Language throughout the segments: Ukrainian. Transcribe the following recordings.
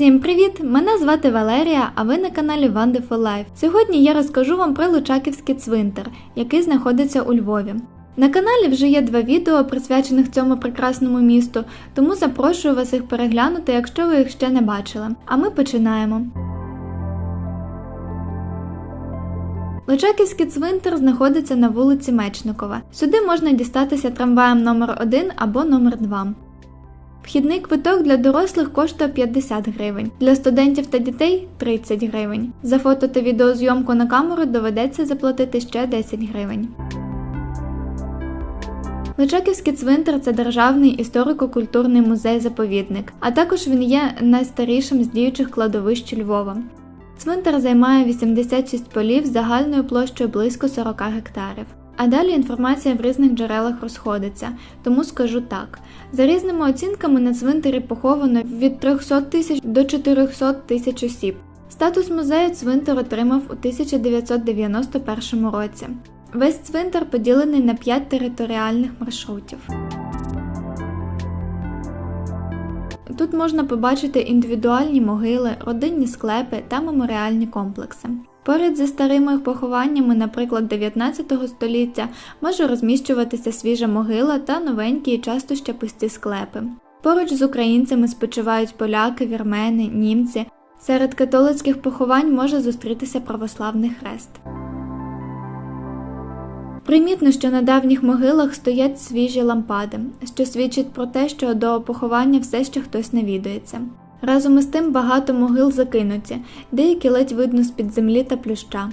Всім привіт! Мене звати Валерія, а ви на каналі Wonderful Life. Сьогодні я розкажу вам про Лучаківський цвинтар, який знаходиться у Львові. На каналі вже є два відео, присвячених цьому прекрасному місту, тому запрошую вас їх переглянути, якщо ви їх ще не бачили. А ми починаємо. Личаківський цвинтар знаходиться на вулиці Мечникова. Сюди можна дістатися трамваєм номер 1 або номер 2. Вхідний квиток для дорослих коштує 50 гривень, для студентів та дітей 30 гривень. За фото та відеозйомку на камеру доведеться заплатити ще 10 гривень. Личаківський цвинтар це державний історико-культурний музей-заповідник, а також він є найстарішим з діючих кладовищ Львова. Цвинтар займає 86 полів загальною площею близько 40 гектарів. А далі інформація в різних джерелах розходиться, тому скажу так: за різними оцінками на цвинтарі поховано від 300 тисяч до 400 тисяч осіб. Статус музею цвинтар отримав у 1991 році. Весь цвинтар поділений на 5 територіальних маршрутів. Тут можна побачити індивідуальні могили, родинні склепи та меморіальні комплекси. Поряд зі старими похованнями, наприклад, 19 століття, може розміщуватися свіжа могила та новенькі і часто ще пусті склепи. Поруч з українцями спочивають поляки, вірмени, німці. Серед католицьких поховань може зустрітися православний хрест. Примітно, що на давніх могилах стоять свіжі лампади, що свідчить про те, що до поховання все ще хтось навідується. Разом із тим багато могил закинуті, деякі ледь видно з-під землі та плюща.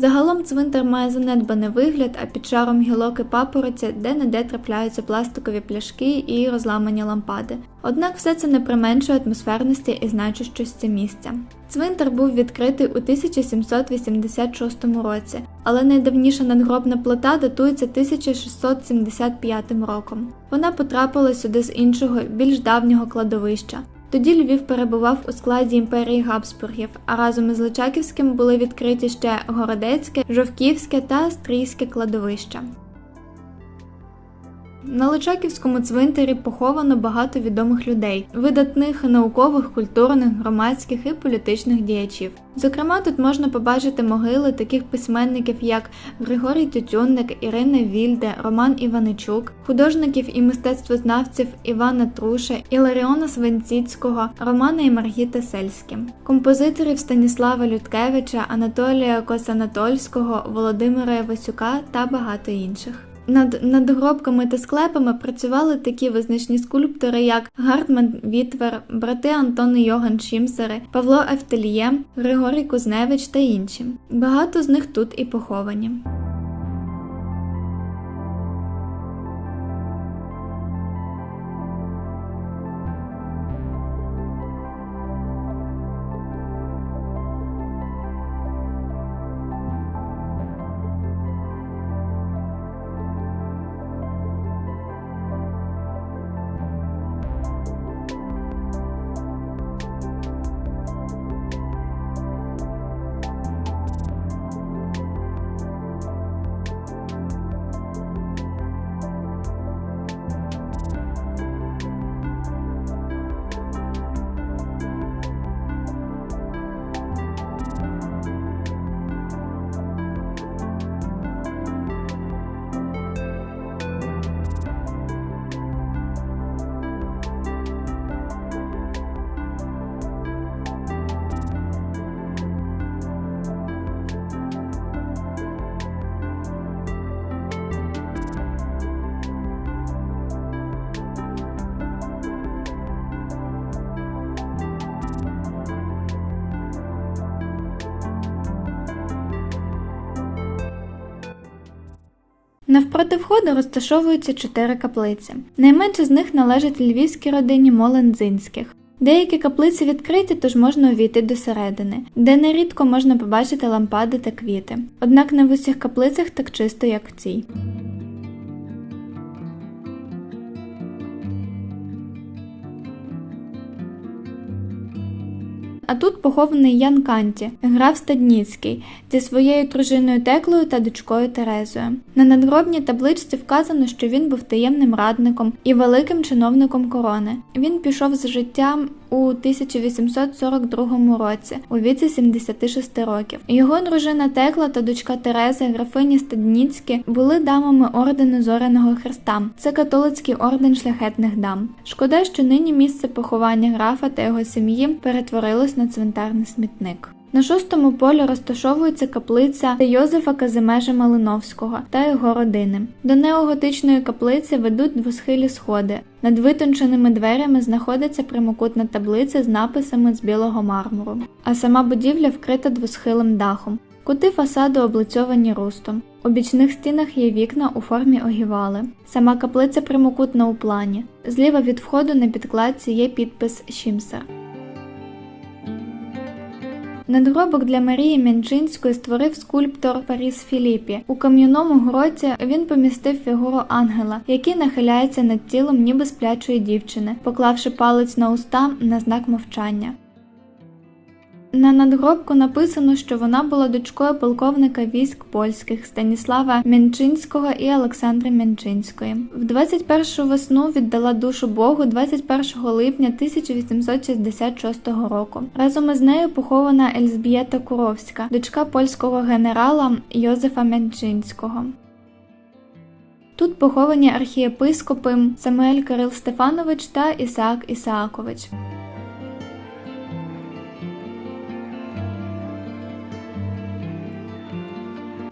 Загалом цвинтар має занедбаний вигляд, а під шаром гілок і папороті де-не-де трапляються пластикові пляшки і розламані лампади. Однак все це не применшує атмосферності і значущості місця. Цвинтар був відкритий у 1786 році, але найдавніша надгробна плита датується 1675 роком. Вона потрапила сюди з іншого, більш давнього кладовища. Тоді Львів перебував у складі імперії Габсбургів, а разом із Личаківським були відкриті ще Городецьке, Жовківське та Стрійське кладовища. На Личаківському цвинтарі поховано багато відомих людей, видатних наукових, культурних, громадських і політичних діячів. Зокрема, тут можна побачити могили таких письменників, як Григорій Тютюнник, Ірина Вільде, Роман Іваничук, художників і мистецтвознавців Івана Труша, Іларіона Свинціцького, Романа і Маргіти Сельські, композиторів Станіслава Людкевича, Анатолія Косанатольського, Володимира Івасюка та багато інших. Над над гробками та склепами працювали такі визначні скульптори, як Гартман Вітвер, брати Антон і Йоган Шімсери, Павло Ефтельє, Григорій Кузневич та інші. Багато з них тут і поховані. Навпроти входу розташовуються чотири каплиці. Найменше з них належить львівській родині Молендзинських. Деякі каплиці відкриті, тож можна увійти до середини, де нерідко можна побачити лампади та квіти. Однак не в усіх каплицях так чисто, як в цій. А тут похований Ян Канті, граф Стадніцький, зі своєю дружиною Теклою та дочкою Терезою. На надгробній табличці вказано, що він був таємним радником і великим чиновником корони. Він пішов з життя у 1842 році у віці 76 років. Його дружина Текла та дочка Тереза, графині Стадніцькі, були дамами ордену Зореного Христа. Це католицький орден шляхетних дам. Шкода, що нині місце поховання графа та його сім'ї перетворилось на цвинтарний смітник. На шостому полі розташовується каплиця Йозефа Казимежа Малиновського та його родини. До неоготичної каплиці ведуть двосхилі сходи. Над витонченими дверями знаходиться прямокутна таблиця з написами з білого мармуру, а сама будівля вкрита двосхилим дахом. Кути фасаду облицьовані рустом. У бічних стінах є вікна у формі огівали. Сама каплиця прямокутна у плані. Зліва від входу на підкладці є підпис Шімсер. Надгробок для Марії Мянчинської створив скульптор Паріс Філіппі. У кам'яному гроті він помістив фігуру ангела, який нахиляється над тілом ніби сплячої дівчини, поклавши палець на уста на знак мовчання. На надгробку написано, що вона була дочкою полковника військ польських Станіслава Мянчинського і Олександри Мянчинської. В 21 весну віддала душу Богу 21 липня 1866 року. Разом із нею похована Ельзбієта Куровська, дочка польського генерала Йозефа Мянчинського. Тут поховані архієпископи Самуель Кирил Стефанович та Ісаак Ісаакович.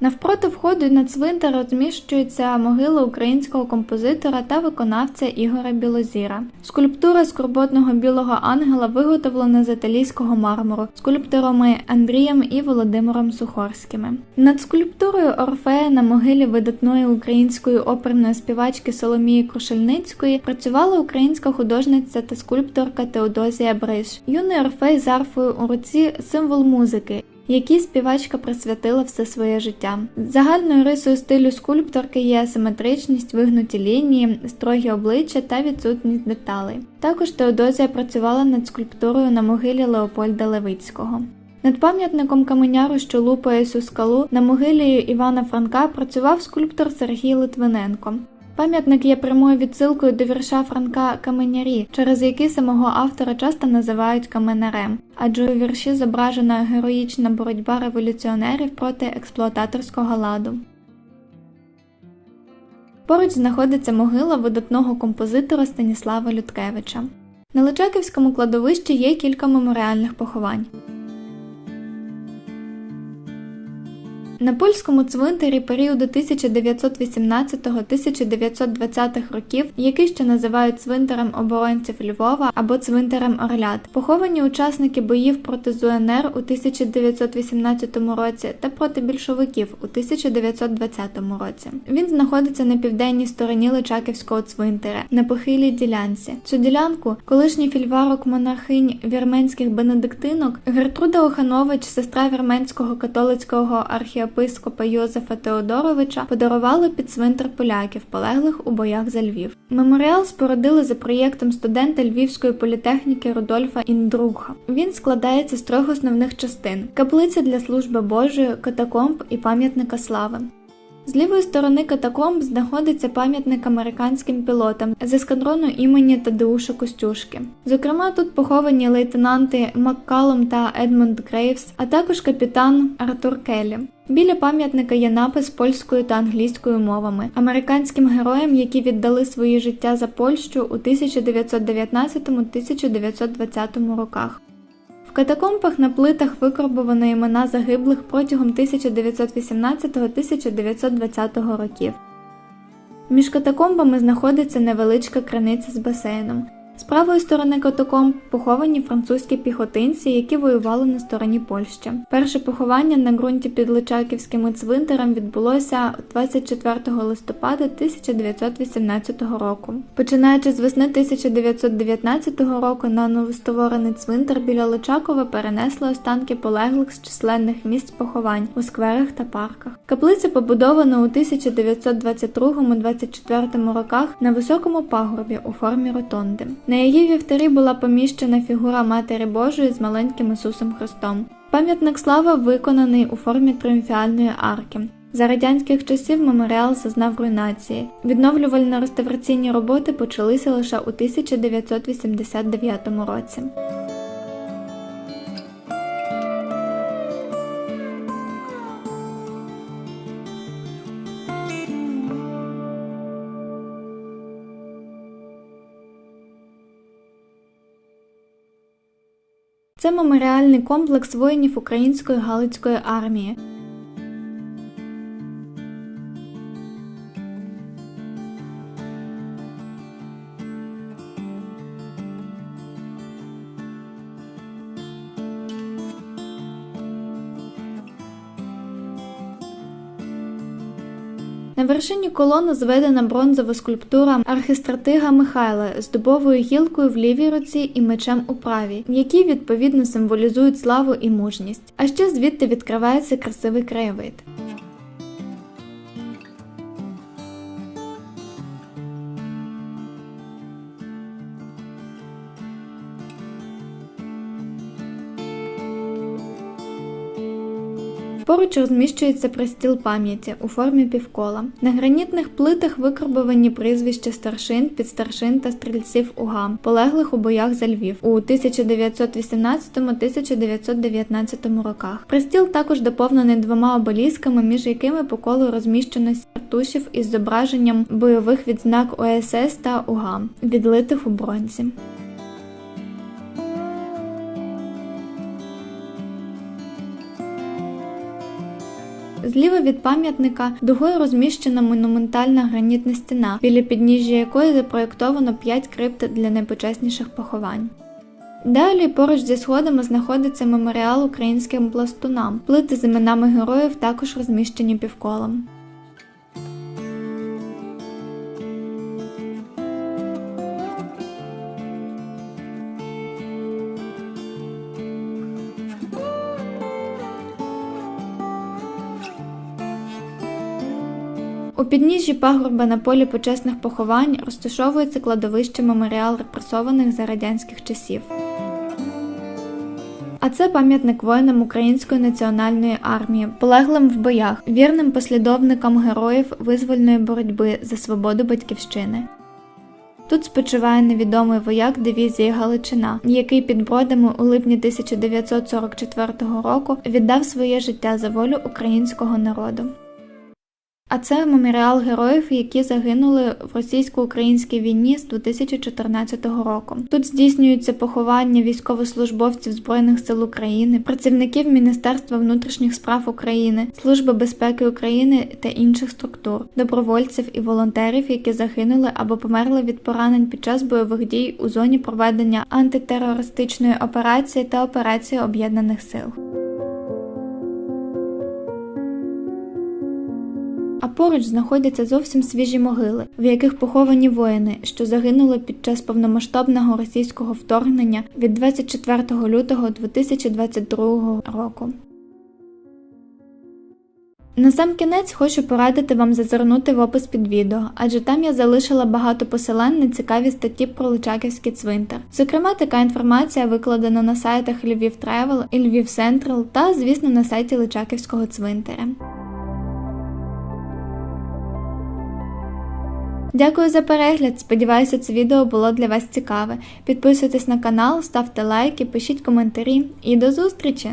Навпроти входу на цвинтар розміщується могила українського композитора та виконавця Ігоря Білозіра. Скульптура скорботного білого ангела виготовлена з італійського мармуру скульпторами Андрієм і Володимиром Сухорськими. Над скульптурою Орфея на могилі видатної української оперної співачки Соломії Крушельницької працювала українська художниця та скульпторка Теодозія Бриш. Юний Орфей з арфою у руці символ музики якій співачка присвятила все своє життя. Загальною рисою стилю скульпторки є асиметричність, вигнуті лінії, строгі обличчя та відсутність деталей. Також Теодозія працювала над скульптурою на могилі Леопольда Левицького. Над пам'ятником каменяру, що лупає цю скалу, на могилі Івана Франка працював скульптор Сергій Литвиненко. Пам'ятник є прямою відсилкою до вірша Франка Каменярі, через який самого автора часто називають каменарем, адже у вірші зображена героїчна боротьба революціонерів проти експлуататорського ладу. Поруч знаходиться могила видатного композитора Станіслава Людкевича. На Личаківському кладовищі є кілька меморіальних поховань. На польському цвинтарі періоду 1918-1920 років, який ще називають цвинтарем оборонців Львова або цвинтарем Орлят, поховані учасники боїв проти ЗУНР у 1918 році та проти більшовиків у 1920 році. Він знаходиться на південній стороні Личаківського цвинтаря на похилій ділянці. Цю ділянку колишній фільварок монархинь вірменських бенедиктинок Гертруда Оханович, сестра вірменського католицького архіопископа єпископа Йозефа Теодоровича подарували під цвинтар поляків, полеглих у боях за Львів. Меморіал спорудили за проєктом студента Львівської політехніки Рудольфа Індруха. Він складається з трьох основних частин: каплиця для служби Божої, катакомб і пам'ятника слави. З лівої сторони катакомб знаходиться пам'ятник американським пілотам з ескадрону імені Тадеуша Костюшки. Зокрема, тут поховані лейтенанти Маккалом та Едмунд Грейвс, а також капітан Артур Келлі. Біля пам'ятника є напис польською та англійською мовами американським героям, які віддали свої життя за Польщу у 1919-1920 роках. В катакомбах на плитах викорбовано імена загиблих протягом 1918-1920 років. Між катакомбами знаходиться невеличка криниця з басейном. З правої сторони катакомб поховані французькі піхотинці, які воювали на стороні Польщі. Перше поховання на ґрунті під Личаківським цвинтарем відбулося 24 листопада 1918 року. Починаючи з весни 1919 року на новостворений цвинтар біля Личакова перенесли останки полеглих з численних місць поховань у скверах та парках. Каплиця побудована у 1922-24 роках на високому пагорбі у формі ротонди. На її вівтарі була поміщена фігура Матері Божої з маленьким Ісусом Христом. Пам'ятник слави виконаний у формі тріумфіальної арки. За радянських часів меморіал зазнав руйнації. Відновлювально-реставраційні роботи почалися лише у 1989 році. Це меморіальний комплекс воїнів Української Галицької армії. На вершині колони зведена бронзова скульптура архістратига Михайла з дубовою гілкою в лівій руці і мечем у правій, які відповідно символізують славу і мужність. А ще звідти відкривається красивий краєвид. Поруч розміщується пристіл пам'яті у формі півкола. На гранітних плитах викарбовані прізвища старшин, підстаршин та стрільців УГА, полеглих у боях за Львів у 1918-1919 роках. Пристіл також доповнений двома обелісками, між якими по колу розміщено сіртушів із зображенням бойових відзнак ОСС та УГА, відлитих у бронзі. Зліва від пам'ятника дугою розміщена монументальна гранітна стіна, біля підніжжя якої запроєктовано 5 крипт для найпочесніших поховань. Далі поруч зі сходами знаходиться меморіал українським пластунам. Плити з іменами героїв також розміщені півколом. Підніжжі пагорба на полі почесних поховань розташовується кладовище меморіал репресованих за радянських часів. А це пам'ятник воїнам Української національної армії, полеглим в боях, вірним послідовникам героїв визвольної боротьби за свободу батьківщини. Тут спочиває невідомий вояк дивізії Галичина, який під бродами у липні 1944 року віддав своє життя за волю українського народу. А це меморіал героїв, які загинули в російсько-українській війні з 2014 року. Тут здійснюються поховання військовослужбовців Збройних сил України, працівників Міністерства внутрішніх справ України, Служби безпеки України та інших структур, добровольців і волонтерів, які загинули або померли від поранень під час бойових дій у зоні проведення антитерористичної операції та операції об'єднаних сил. А поруч знаходяться зовсім свіжі могили, в яких поховані воїни, що загинули під час повномасштабного російського вторгнення від 24 лютого 2022 року. На сам кінець хочу порадити вам зазирнути в опис під відео, адже там я залишила багато посилань на цікаві статті про Личаківський цвинтар. Зокрема, така інформація викладена на сайтах Львів Тревел і Львів Централ та, звісно, на сайті Личаківського цвинтаря. Дякую за перегляд. Сподіваюся, це відео було для вас цікаве. Підписуйтесь на канал, ставте лайки, пишіть коментарі і до зустрічі!